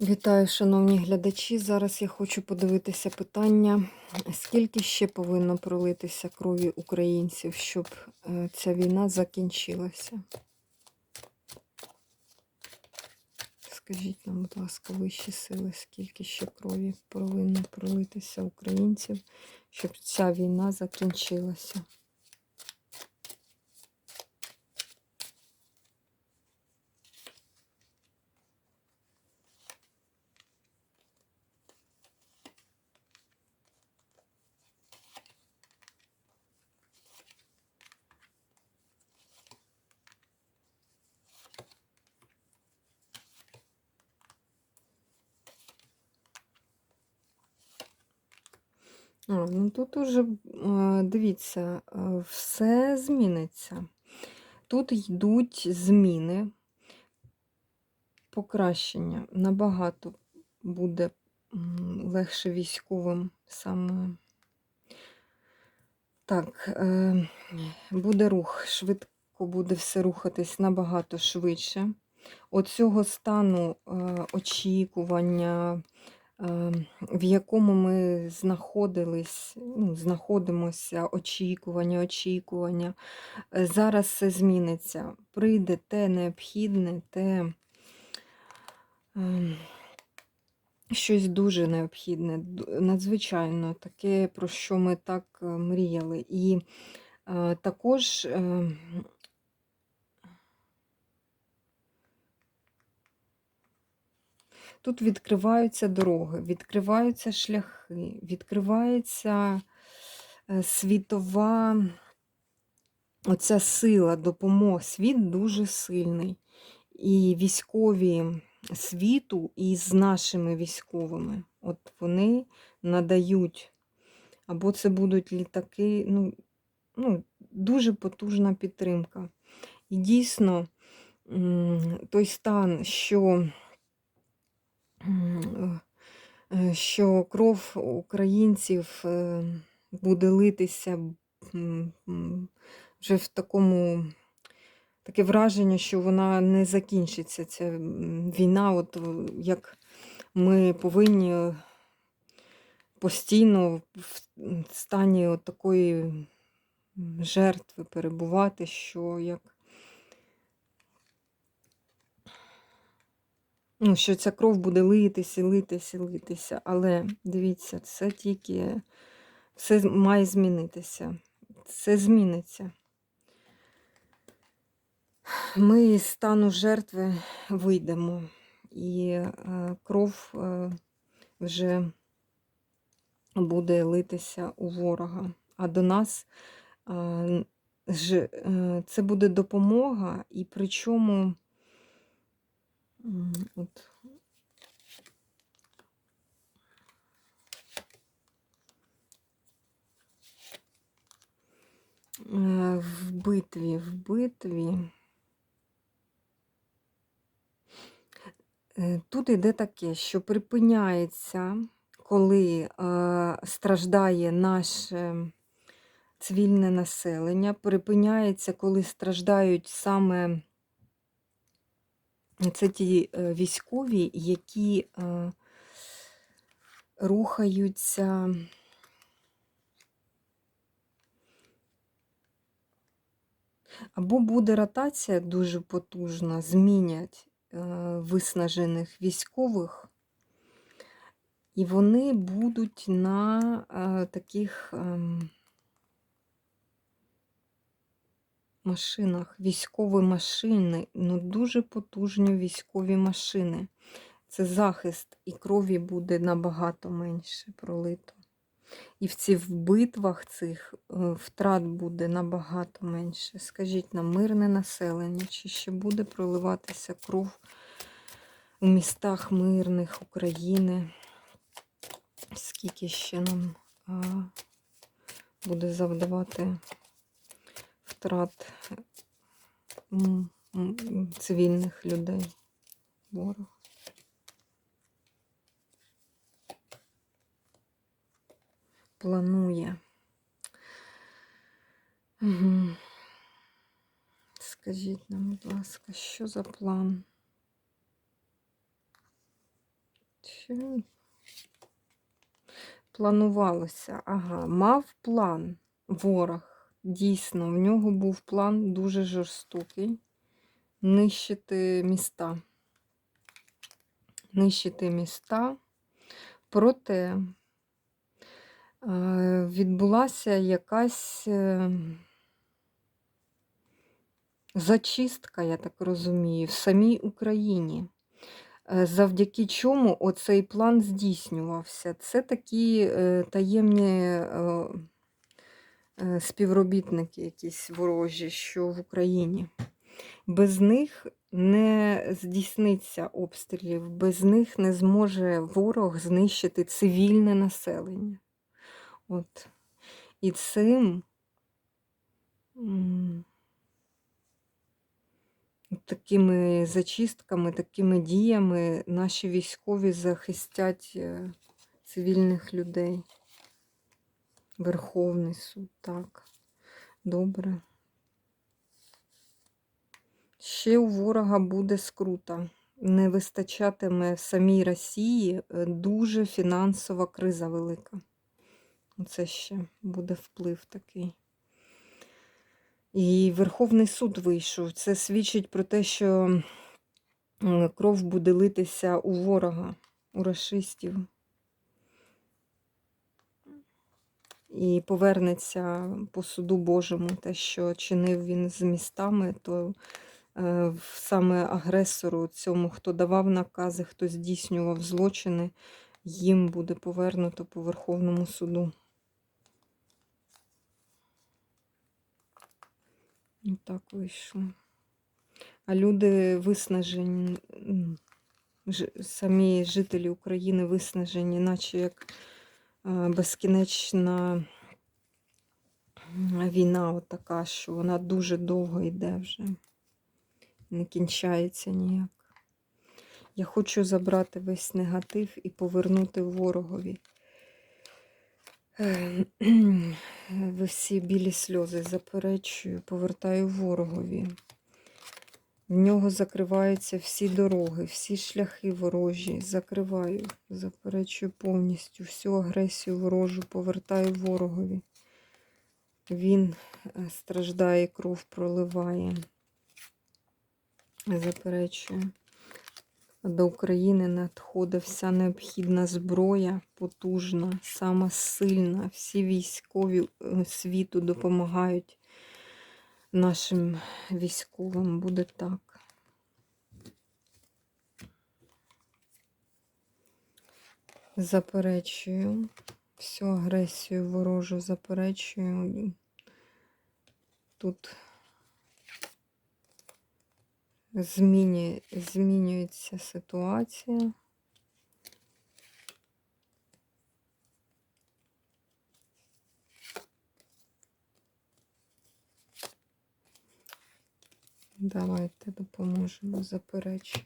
Вітаю, шановні глядачі. Зараз я хочу подивитися питання, скільки ще повинно пролитися крові українців, щоб е, ця війна закінчилася. Скажіть нам, будь ласка, вищі сили, скільки ще крові повинно пролитися українців, щоб ця війна закінчилася. Ну тут уже, дивіться, все зміниться. Тут йдуть зміни, покращення. Набагато буде легше військовим саме. Так, е, буде рух, швидко буде все рухатись набагато швидше. Оцього стану е, очікування, в якому ми знаходились, ну, знаходимося, очікування, очікування. Е, Зараз все зміниться. Прийде те необхідне, те е, щось дуже необхідне, надзвичайно таке, про що ми так е, мріяли. І е, також. Тут відкриваються дороги, відкриваються шляхи, відкривається е, світова оця сила, допомога. Світ дуже сильний. І військові світу і з нашими військовими. От вони надають, або це будуть літаки, ну, ну, дуже потужна підтримка. І дійсно, той стан, що що кров українців е, буде литися вже в такому таке враження, що вона не закінчиться. Ця війна, от е, як ми повинні постійно в стані от такої жертви перебувати, що як ну, що ця кров буде литися, литися, литися. Але дивіться, це тільки все має змінитися. Це зміниться. Ми з стану жертви вийдемо, і е, кров е, вже буде литися у ворога. А до нас е, це буде допомога, і причому от, е, в битві, в битві. Е, Тут іде таке, що припиняється, коли е, страждає наше цивільне населення, припиняється, коли страждають саме це ті е, військові, які е, рухаються. Або буде ротація дуже потужна, змінять е, виснажених військових, і вони будуть на таких машинах, військові машини, ну дуже потужні військові машини. Це захист, і крові буде набагато менше пролито. І в цих битвах цих е, втрат буде набагато менше. Скажіть нам, мирне населення, чи ще буде проливатися кров у містах мирних України? Скільки ще нам а, буде завдавати втрат цивільних людей ворог? планує. Угу. Скажіть нам, будь ласка, що за план? Чи планувалося? Ага, мав план ворог. Дійсно, в нього був план дуже жорстокий. Нищити міста. Нищити міста. Проте е, відбулася якась е, зачистка, я так розумію, в самій Україні. Е, Завдяки чому оцей план здійснювався. Це такі таємні співробітники, якісь ворожі, що в Україні. Без них не здійсниться обстрілів, без них не зможе ворог знищити цивільне населення. От. І цим такими зачистками, такими діями наші військові захистять е, цивільних людей. Верховний суд, так. Добре. Ще у ворога буде скрута. Не вистачатиме в самій Росії е, дуже фінансова криза велика. Це ще буде вплив такий. І Верховний суд вийшов. Це свідчить про те, що кров буде литися у ворога, у расистів. І повернеться по суду Божому те, що чинив він з містами, то е, саме агресору, цьому, хто давав накази, хто здійснював злочини, їм буде повернуто по Верховному суду. Так вийшло. А люди виснажені, самі жителі України виснажені, наче як безкінечна війна така, що вона дуже довго йде вже, не кінчається ніяк. Я хочу забрати весь негатив і повернути ворогові. Е, Ви всі білі сльози заперечую, повертаю ворогові. В нього закриваються всі дороги, всі шляхи ворожі. Закриваю, заперечую повністю всю агресію ворожу, повертаю ворогові. Він е, страждає, кров проливає. Заперечую. До України надходить вся необхідна зброя, потужна, сама сильна. Всі військові е, світу допомагають нашим військовим. Буде так. Заперечую. Всю агресію ворожу заперечую. Тут змінює, змінюється ситуація. Давайте допоможемо заперечую.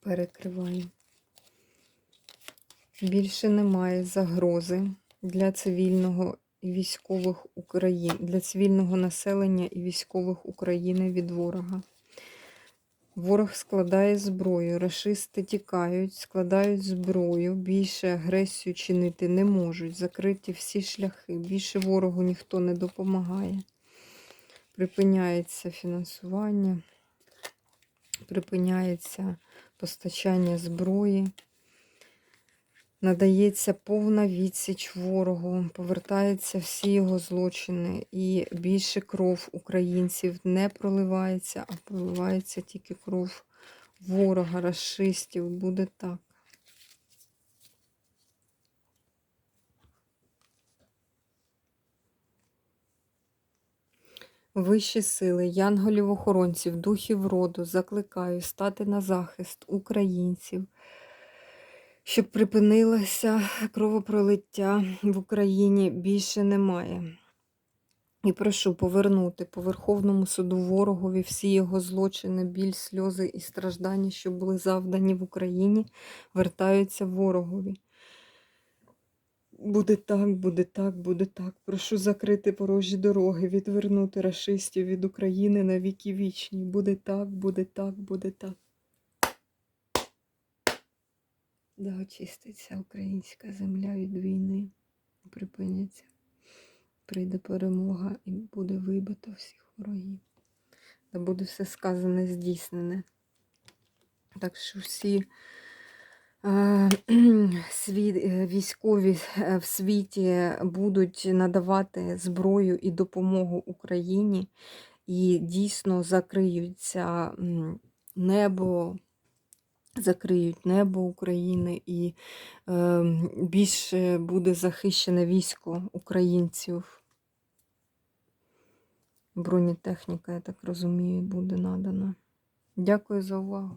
Перекриваю. Більше немає загрози для цивільного і військових України, для цивільного населення і військових України від ворога. Ворог складає зброю, рашисти тікають, складають зброю, більше агресію чинити не можуть, закриті всі шляхи, більше ворогу ніхто не допомагає. Припиняється фінансування, припиняється постачання зброї. Надається повна відсіч ворогу, повертаються всі його злочини, і більше кров українців не проливається, а проливається тільки кров ворога, расистів. Буде так. Вищі сили, янголів-охоронців, духів роду закликаю стати на захист українців щоб припинилося кровопролиття в Україні більше немає. І прошу повернути по Верховному суду ворогові всі його злочини, біль, сльози і страждання, що були завдані в Україні, вертаються ворогові. Буде так, буде так, буде так. Прошу закрити порожі дороги, відвернути рашистів від України на віки вічні. Буде так, буде так, буде так. Да, очиститься українська земля від війни. Припиняться. Прийде перемога і буде вибито всіх ворогів. Та буде все сказане, здійснене. Так що всі е, світ, е, військові е, в світі будуть надавати зброю і допомогу Україні, і дійсно закриються небо, закриють небо України, і е, більше буде захищене військо українців. Бронетехніка, я так розумію, буде надана. Дякую за увагу.